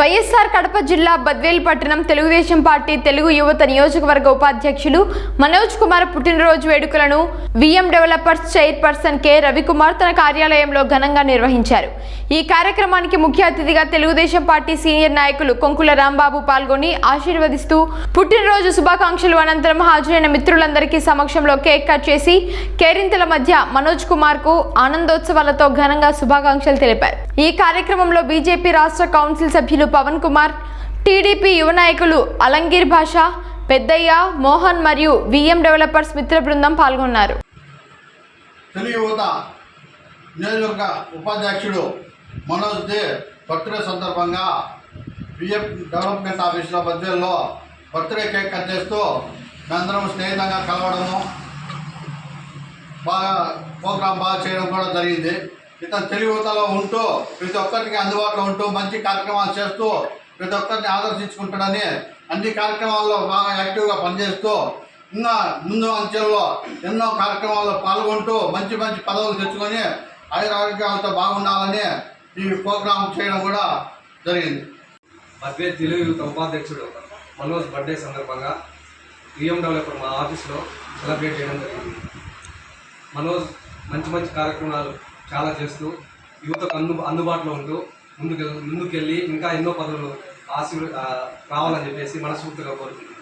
వైఎస్ఆర్ కడప జిల్లా బద్వేల్ పట్టణం తెలుగుదేశం పార్టీ తెలుగు యువత నియోజకవర్గ ఉపాధ్యక్షులు మనోజ్ కుమార్ పుట్టినరోజు వేడుకలను VM developers chairperson K Ravikumar తన కార్యాలయంలో ఘనంగా నిర్వహించారు. ఈ కార్యక్రమానికి ముఖ్య అతిథిగా తెలుగుదేశం పార్టీ సీనియర్ నాయకులు కొంకుల రాంబాబు పాల్గొని ఆశీర్వదిస్తూ పుట్టినరోజు శుభాకాంక్షలు అనంతరం హాజరైన మిత్రులందరికీ సమక్షంలో కేక్ కట్ చేసి కేరింతల మధ్య మనోజ్ కుమార్కు ఆనందోత్సవాలతో ఘనంగా శుభాకాంక్షలు తెలిపారు. ఈ కార్యక్రమంలో బీజేపీ రాష్ట్ర కౌన్సిల్ సభ్యులు పవన్ కుమార్ టీడీపీ యువ నాయకులు అలంగీర్ భాష పెద్దయ్య మోహన్ మరియు విఎం డెవలపర్స్ మిత్ర బృందం పాల్గొన్నారు. తెలుగు యువత నియోజకవర్గ ఉపాధ్యక్షుడు మనోజ్ దే బర్త్డే సందర్భంగా విఎం డెవలప్మెంట్ ఆఫీసుల మధ్యలో బర్త్డే కేక్ కట్ చేస్తూ మేమందరం స్నేహితంగా కలవడము బాగా ప్రోగ్రాం బాగా చేయడం కూడా జరిగింది. ఇతను తెలివితలో ఉంటూ ప్రతి ఒక్కరికి అందుబాటులో ఉంటూ మంచి కార్యక్రమాలు చేస్తూ ప్రతి ఒక్కరిని ఆదర్శించుకుంటాడని అన్ని కార్యక్రమాల్లో బాగా యాక్టివ్గా పనిచేస్తూ ఇంకా ముందు అంచెల్లో ఎన్నో కార్యక్రమాల్లో పాల్గొంటూ మంచి మంచి పదవులు తెచ్చుకొని ఆయుర ఆరోగ్యాలతో బాగుండాలని ఈ ప్రోగ్రాం చేయడం కూడా జరిగింది. మధ్య తెలుగు యువత ఉపాధ్యక్షుడు మనోజ్ బర్త్డే సందర్భంగా విఎం డెవలపర్ మా ఆఫీస్లో సెలబ్రేట్ చేయడం జరిగింది. మనోజ్ మంచి మంచి కార్యక్రమాలు చాలా చేస్తూ యువతకు అందు అందుబాటులో ఉంటూ ముందుకు ముందుకెళ్ళి ఇంకా ఎన్నో పదవులు ఆశీర్ రావాలని చెప్పేసి మనస్ఫూర్తిగా కోరుకుంటున్నాను.